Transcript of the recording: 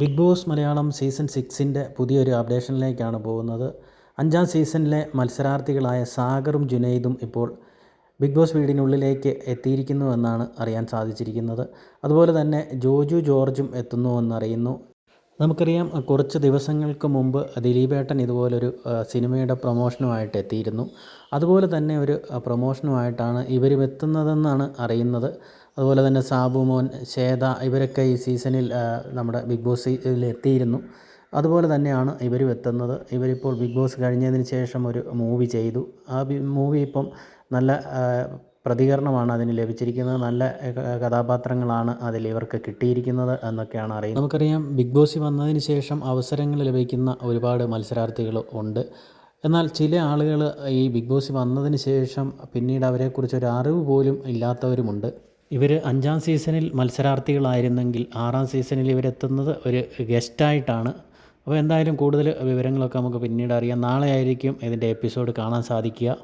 Big Boss Malayalam season സിക്സിന്റെ പുതിയൊരു അപ്ഡേഷനിലേക്കാണ് പോകുന്നത്. അഞ്ചാം സീസണിലെ മത്സരാർത്ഥികളായ സാഗറും ജുനൈദും ഇപ്പോൾ ബിഗ് ബോസ് വീടിനുള്ളിലേക്ക് എത്തിയിരിക്കുന്നു എന്നാണ് അറിയാൻ സാധിച്ചിരിക്കുന്നത്. അതുപോലെ തന്നെ ജോജു ജോർജും എത്തുന്നു എന്നറിയുന്നു. നമുക്കറിയാം കുറച്ച് ദിവസങ്ങൾക്ക് മുമ്പ് ദിലീപേട്ടൻ ഇതുപോലൊരു സിനിമയുടെ പ്രൊമോഷനുമായിട്ട് എത്തിയിരുന്നു. അതുപോലെ തന്നെ ഒരു പ്രൊമോഷനുമായിട്ടാണ് ഇവരും എത്തുന്നതെന്നാണ് അറിയുന്നത്. അതുപോലെ തന്നെ സാബു മോൻ ശ്വേത ഇവരൊക്കെ ഈ സീസണിൽ നമ്മുടെ ബിഗ് ബോസിൽ എത്തിയിരുന്നു. അതുപോലെ തന്നെയാണ് ഇവരും എത്തുന്നത്. ഇവരിപ്പോൾ ബിഗ് ബോസ് കഴിഞ്ഞതിന് ശേഷം ഒരു മൂവി ചെയ്തു. ആ മൂവി ഇപ്പം നല്ല പ്രതികരണമാണ് അതിന് ലഭിച്ചിരിക്കുന്നത്. നല്ല കഥാപാത്രങ്ങളാണ് അതിൽ ഇവർക്ക് കിട്ടിയിരിക്കുന്നത് എന്നൊക്കെയാണ് അറിയുന്നത്. നമുക്കറിയാം ബിഗ് ബോസ് വന്നതിന് ശേഷം അവസരങ്ങൾ ലഭിക്കുന്ന ഒരുപാട് മത്സരാർത്ഥികൾ ഉണ്ട്. എന്നാൽ ചില ആളുകൾ ഈ ബിഗ് ബോസ് വന്നതിന് ശേഷം പിന്നീട് അവരെക്കുറിച്ച് ഒരു അറിവ് പോലും ഇല്ലാത്തവരുമുണ്ട്. ഇവർ അഞ്ചാം സീസണിൽ മത്സരാർത്ഥികളായിരുന്നെങ്കിൽ ആറാം സീസണിൽ ഇവരെത്തുന്നത് ഒരു ഗസ്റ്റായിട്ടാണ്. അപ്പോൾ എന്തായാലും കൂടുതൽ വിവരങ്ങളൊക്കെ നമുക്ക് പിന്നീട് അറിയാം. നാളെ ആയിരിക്കും ഇതിന്റെ എപ്പിസോഡ് കാണാൻ സാധിക്കുക.